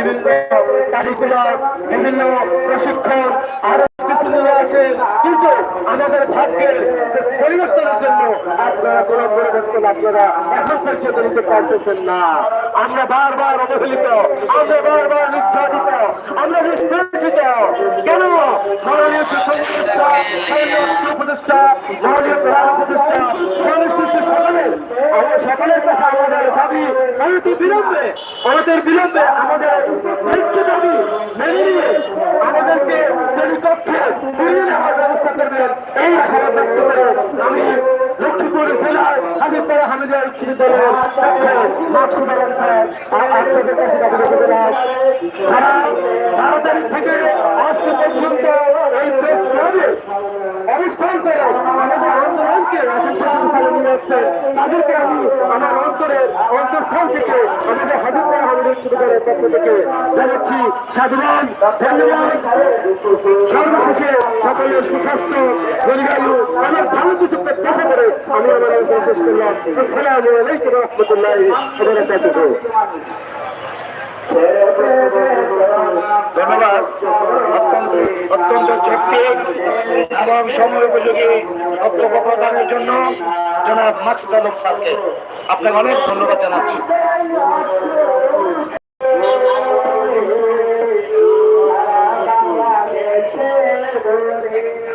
বিভিন্ন কারিকুলার, বিভিন্ন প্রশিক্ষণ আরও নিয়ে কিন্তু আমাদের ভাগ্যের পরিবর্তনের জন্য আপনারা কোনো পরিবর্তন আপনারা এখন পর্যন্ত নিতে পারতেছেন না। আমরা বারবার অবহেলিত, আমরা বারবার নির্যাতিত, আমরা নিষ্পেষিত। কেন? মাননীয় মাননীয় উপদেষ্টা, মাননীয় প্রধান উপদেষ্টা আমরা সকলের কাছে আমাদের দাবি, অনতি বিলম্বে আমাদের বিলম্বে আমাদের ন্যায্য দাবি মেনে নিয়ে আমাদেরকে শ্রেণীকক্ষে ফিরিয়ে নেওয়ার ব্যবস্থা করবেন। এই আশাবাদ ব্যক্ত করে আমি লক্ষ্মীপুর জেলার হাজিরপাড়া হামিদা উচ্চ বিদ্যালয়ের পক্ষে মাকসুদ স্যার আপনাদের কাছে দাবি রেখে দিলাম সারা বারো তারিখ থেকে আজকে পর্যন্ত এই প্রেস ক্লাবে অবস্থান করে আমাদের আসছে। তাদেরকে আমি আমার অন্তরের অন্তঃস্থল থেকে, আমাদের হাজিরপাড়া হামিদা উচ্চ বিদ্যালয়ের পক্ষ থেকে। জানাচ্ছি সাধুবাদ, ধন্যবাদ। সর্বশেষে সকলের সুস্বাস্থ্য দীর্ঘায়ু অনেক ভালো কিছু প্রত্যাশা করে আমি আমার অন্তর শেষ করলাম আসসালামু আলাইকুম রহমতুল্লাহ অত্যন্ত শক্তি এবং সময়োপযোগী বক্তব্য প্রদানের জন্য জনাব মাসুদ আলম স্যারকে আপনাকে অনেক ধন্যবাদ জানাচ্ছি Thank you.